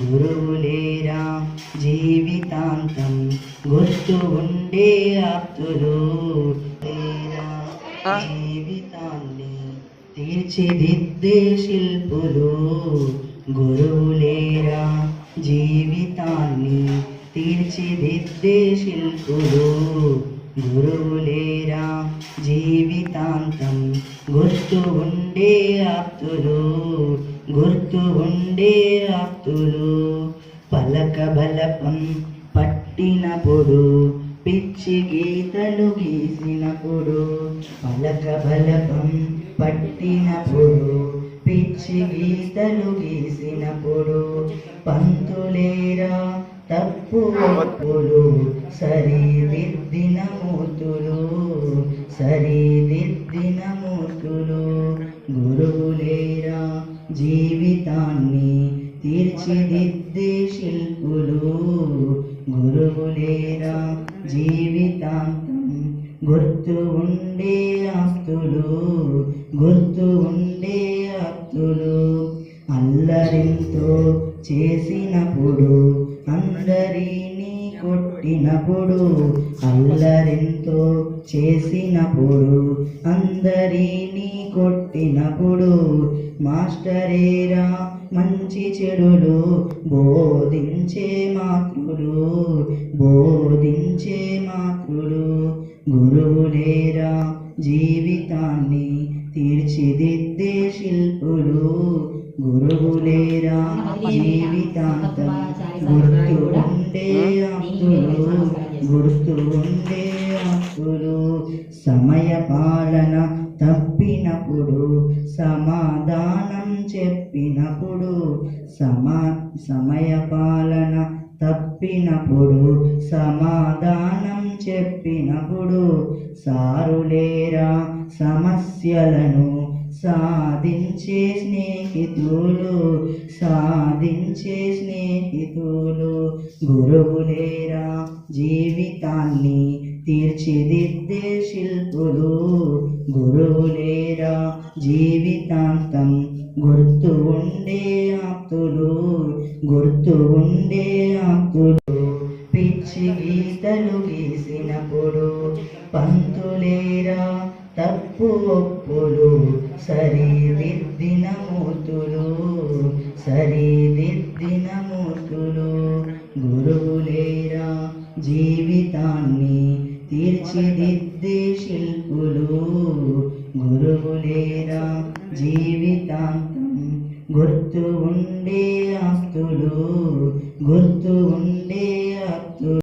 గురువులేరా జీవితాంతం గుర్తు ఉండే ఆప్తులు లేరా జీవితాన్ని తీర్చిదిద్దే శిల్పులు గురువులేరా జీవితాన్ని తీర్చిదిద్దే శిల్పులు గురువులేరా జీవితాంతం గుర్తు ఉండే ఆప్తులు గుర్తు ఉండే ఆప్తులు పలక బలపం పట్టినప్పుడు పిచ్చి గీతలు గీసినప్పుడు పలక బలపం పట్టినప్పుడు పిచ్చి గీతలు గీసినప్పుడు పంతులేరా తప్పు ఒప్పులు సరిదిద్దిన మూతులు సరిదిద్దిన మూతులు. జీవితాన్ని తీర్చిదిద్దే శిల్పులు గురువులేరా జీవితాంతం? గుర్తు ఉండే ఆస్తులు గుర్తు ఉండే ఆస్తులు అల్లరింతో చేసినప్పుడు అందరినీ కొట్టినప్పుడు అల్లరింతో చేసినప్పుడు అందరినీ కొట్టినప్పుడు మాస్టరేరా మంచి చెడులు బోధించే మాతృలు బోధించే మాతృలు గురువులేరా జీవితాన్ని తీర్చిదిద్దే శిల్పులు గురువులేరా జీవితాంతం ఆప్తులు అప్పుడు సమయ పాలన తప్పినప్పుడు సమాధానం చెప్పినప్పుడు సమా సమయ పాలన తప్పినప్పుడు సమాధానం చెప్పినప్పుడు సారులేరా సమస్యలను సాధించే స్నేహితులు సాధించే స్నేహితులు. గురువులేరా జీవితాన్ని తీర్చిదిద్దే శిల్పులు. గురువులేరా జీవితాంతం గుర్తు ఉండే ఆప్తులు. గుర్తు ఉండే ఆప్తులు. పిచ్చి గీతలు గీసినప్పుడు పంతులేరా తప్పు ఒప్పులు సరిదిద్దిన మూతులు సరిదిద్దిన మూర్తులు గురువులేరా జీవితాన్ని తీర్చిదిద్దే శిల్పులు. గురువులేరా జీవితాంతం గుర్తు ఉండే ఆస్తులు గుర్తు ఉండే